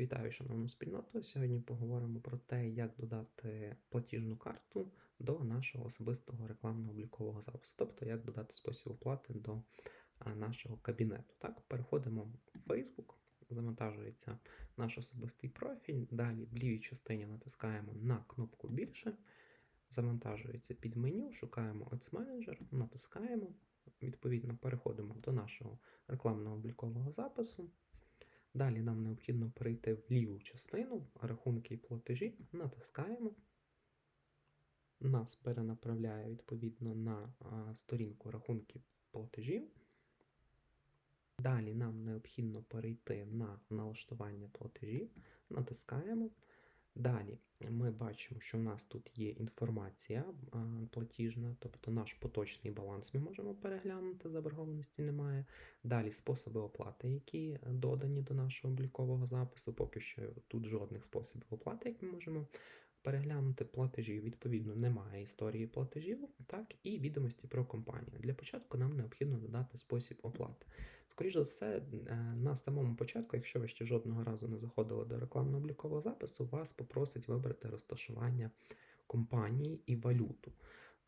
Вітаю, шановну спільноту. Сьогодні поговоримо про те, як додати платіжну карту до нашого особистого рекламного облікового запису, тобто як додати спосіб оплати до нашого кабінету. Так, переходимо в Facebook, завантажується наш особистий профіль. Далі в лівій частині натискаємо на кнопку більше, завантажується під меню, шукаємо Ads Manager, натискаємо. Відповідно, переходимо до нашого рекламного облікового запису. Далі нам необхідно перейти в ліву частину, рахунки і платежі, натискаємо. Нас перенаправляє відповідно на сторінку рахунків платежів. Далі нам необхідно перейти на налаштування платежів, натискаємо. Далі ми бачимо, що в нас тут є інформація платіжна, тобто наш поточний баланс ми можемо переглянути, заборгованості немає. Далі способи оплати, які додані до нашого облікового запису. Поки що тут жодних способів оплати, як ми можемо переглянути платежі, Відповідно, немає історії платежів, так, і відомості про компанію. Для початку нам необхідно додати спосіб оплати. Скоріше за все, е, на самому початку, якщо ви ще жодного разу не заходили до рекламно-облікового запису, вас попросить вибрати розташування компанії і валюту.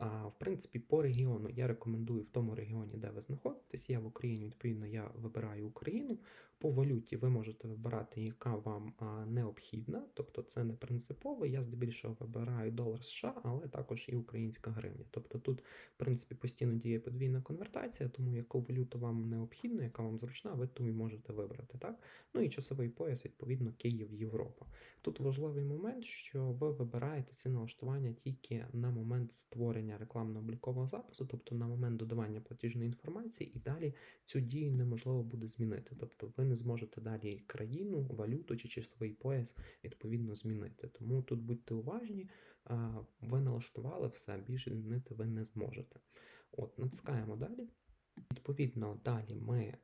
А, В принципі, по регіону я рекомендую в тому регіоні, де ви знаходитесь. Я в Україні, відповідно, я вибираю Україну. По валюті ви можете вибирати, яка вам необхідна, тобто це не принципово. Я здебільшого вибираю долар США, але також і українська гривня. Тобто тут, в принципі, постійно діє подвійна конвертація, тому яку валюту вам необхідна, яка вам зручна, ви ту і можете вибрати. Так? Ну і часовий пояс, відповідно, Київ, Європа. Тут важливий момент, що ви вибираєте ці налаштування тільки на момент створення рекламно-облікового запису, тобто на момент додавання платіжної інформації, і далі цю дію неможливо буде змінити. Тобто ви не зможете далі країну, валюту чи часовий пояс відповідно змінити. Тому тут будьте уважні, ви налаштували все, більше змінити ви не зможете. От, натискаємо далі. Відповідно, далі ми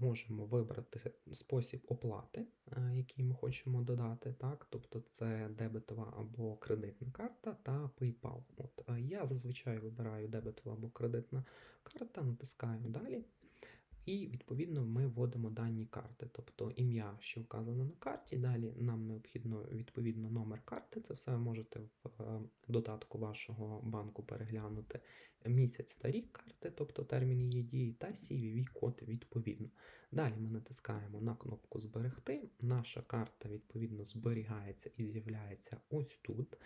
можемо вибрати спосіб оплати, який ми хочемо додати. Так? Тобто це дебетова або кредитна карта та PayPal. От, е, я зазвичай вибираю дебетова або кредитна карта, натискаю далі. І відповідно ми вводимо дані карти, тобто ім'я, що вказано на карті. Далі нам необхідно відповідно номер карти. Це все можете в е, додатку вашого банку переглянути місяць та рік карти, тобто термін її дії, та CVV код відповідно. Далі ми натискаємо на кнопку Зберегти. Наша карта відповідно зберігається і з'являється ось тут.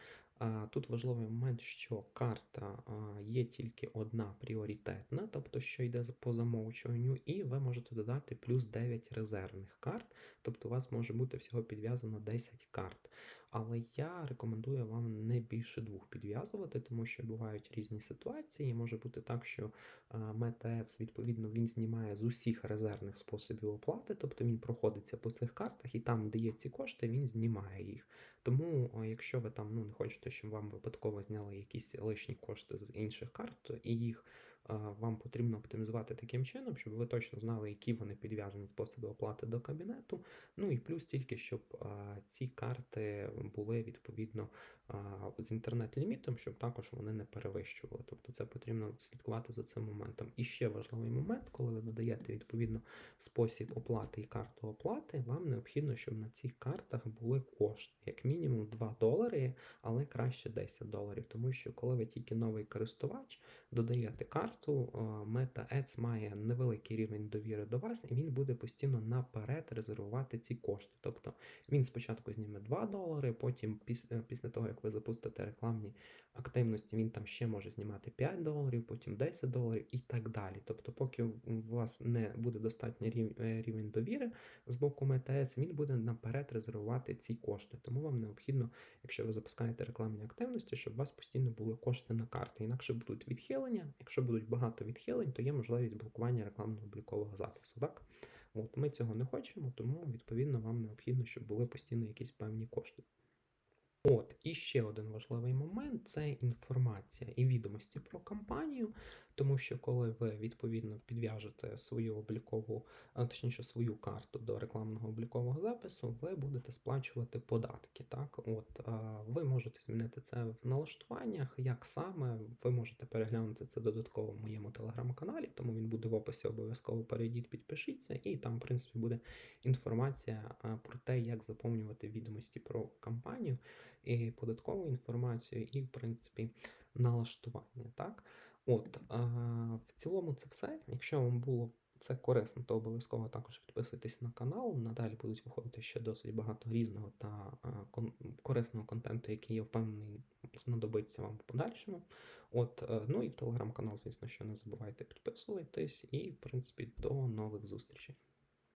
Тут важливий момент, що карта є тільки одна пріоритетна, тобто що йде по замовчуванню, і ви можете додати плюс 9 резервних карт, тобто у вас може бути всього підв'язано 10 карт. Але я рекомендую вам не більше двох підв'язувати, тому що бувають різні ситуації. Може бути так, що МТС, відповідно, він знімає з усіх резервних способів оплати, тобто він проходиться по цих картах, і там, де є ці кошти, він знімає їх. Тому, якщо ви там ну, не хочете, щоб вам випадково зняли якісь лишні кошти з інших карт, і їх вам потрібно оптимізувати таким чином, щоб ви точно знали, які вони підв'язані способи оплати до кабінету. Ну і плюс тільки, щоб ці карти були відповідно з інтернет-лімітом, щоб також вони не перевищували. Тобто це потрібно слідкувати за цим моментом. І ще важливий момент, коли ви додаєте відповідно спосіб оплати і карту оплати, вам необхідно, щоб на цих картах були кошти, як мінімум 2 долари, але краще 10 доларів. Тому що коли ви тільки новий користувач додаєте карту, Meta Ads має невеликий рівень довіри до вас, і він буде постійно наперед резервувати ці кошти. Тобто він спочатку зніме 2 долари, потім е, після того, як ви запустите рекламні активності, він там ще може знімати 5 доларів, потім 10 доларів і так далі. Тобто, поки у вас не буде достатній е, рівень довіри з боку МТС, він буде наперед резервувати ці кошти. Тому вам необхідно, якщо ви запускаєте рекламні активності, щоб у вас постійно були кошти на карти. Інакше будуть відхилення. Якщо будуть багато відхилень, то є можливість блокування рекламно-облікового запису. Так? От, ми цього не хочемо, тому відповідно вам необхідно, щоб були постійно якісь певні кошти. От, і ще один важливий момент це інформація і відомості про компанію. Тому що коли ви відповідно підв'яжете свою облікову, точніше свою карту до рекламного облікового запису, ви будете сплачувати податки. Так, от ви можете змінити це в налаштуваннях. Як саме ви можете переглянути це додатково в моєму телеграм-каналі, тому він буде в описі. Обов'язково перейдіть, підпишіться, і там, в принципі, буде інформація про те, як заповнювати відомості про кампанію, і податкову інформацію, і, в принципі, налаштування. Так, от а, в цілому це все. Якщо вам було це корисно, то обов'язково також підписуйтесь на канал. Надалі будуть виходити ще досить багато різного та корисного контенту, який я впевнений знадобиться вам в подальшому. От, е, ну і в телеграм-канал, звісно, що не забувайте підписуватись, і в принципі до нових зустрічей.